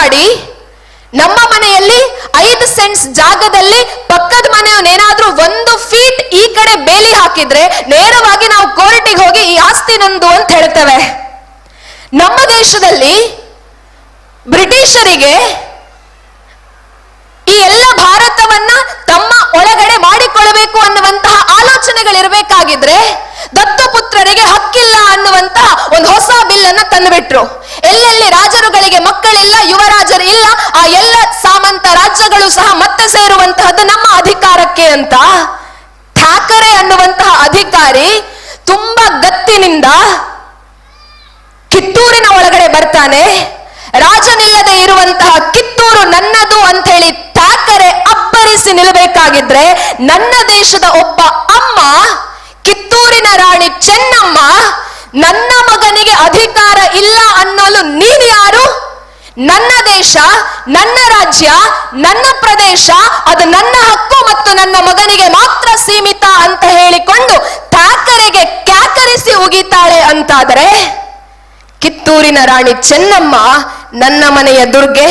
ಮಾಡಿ ನಮ್ಮ ಮನೆಯಲ್ಲಿ ಐದು ಸೆಂಟ್ಸ್ ಜಾಗದಲ್ಲಿ ಪಕ್ಕದ ಮನೆಯವನೇನಾದ್ರೂ ಒಂದು ಫೀಟ್ ಈ ಕಡೆ ಬೇಲಿ ಹಾಕಿದ್ರೆ ನೇರವಾಗಿ ನಾವು ಕೋರ್ಟಿಗೆ ಹೋಗಿ ಈ ಆಸ್ತಿ ನಂದು ಅಂತ ಹೇಳ್ತೇವೆ. ನಮ್ಮ ದೇಶದಲ್ಲಿ ಬ್ರಿಟಿಷರಿಗೆ ಈ ಎಲ್ಲ ಭಾರತವನ್ನ ತಮ್ಮ ಒಳಗಡೆ ಮಾಡಿಕೊಳ್ಳಬೇಕು ಅನ್ನುವಂತಹ ಆಲೋಚನೆಗಳಿರಬೇಕಾಗಿದ್ರೆ ದತ್ತುಪುತ್ರರಿಗೆ ಹಕ್ಕಿಲ್ಲ ಅನ್ನುವಂತಹ ಒಂದು ಹೊಸ ಬಿಲ್ ಅನ್ನು ತಂದುಬಿಟ್ರು. ಎಲ್ಲೆಲ್ಲಿ ರಾಜರುಗಳಿಗೆ ಮಕ್ಕಳಿಲ್ಲ, ಯುವರಾಜರು ಇಲ್ಲ, ಆ ಎಲ್ಲ ಸಾಮಂತ ರಾಜ್ಯಗಳು ಸಹ ಮತ್ತೆ ಸೇರುವಂತಹದ್ದು ನಮ್ಮ ಅಧಿಕಾರಕ್ಕೆ ಅಂತ ಠಾಕರೆ ಅನ್ನುವಂತಹ ಅಧಿಕಾರಿ ತುಂಬಾ ಗತ್ತಿನಿಂದ ಕಿತ್ತೂರಿನ ಒಳಗಡೆ ಬರ್ತಾನೆ. ರಾಜನಿಲ್ಲದೆ ಇರುವಂತಹ ಕಿತ್ತೂರು ನನ್ನದು ಅಂತ ಹೇಳಿ ಠಾಕರೆ ಅಬ್ಬರಿಸಿ ನಿಲ್ಲಬೇಕಾಗಿದ್ರೆ ನನ್ನ ದೇಶದ ಒಬ್ಬ ಅಮ್ಮ, ಕಿತ್ತೂರಿನ ರಾಣಿ ಚೆನ್ನಮ್ಮ ನನ್ನ ಮಗನಿಗೆ ಅಧಿಕಾರ ಇಲ್ಲ ಅನ್ನೋಲು ನೀನು ಯಾರು ನನ್ನ ದೇಶ, ನನ್ನ ರಾಜ್ಯ, ನನ್ನ ಪ್ರದೇಶ, ಅದು ನನ್ನ ಹಕ್ಕು ಮತ್ತು ನನ್ನ ಮಗನಿಗೆ ಮಾತ್ರ ಸೀಮಿತ ಅಂತ ಹೇಳಿಕೊಂಡು ಠಾಕರೆಗೆ ಕ್ಯಾಕರಿಸಿ ಉಗಿತಾಳೆ ಅಂತಾದರೆ ಕಿತ್ತೂರಿನ ರಾಣಿ ಚೆನ್ನಮ್ಮ ನನ್ನ ಮನೆಯ ದುರ್ಗೆ.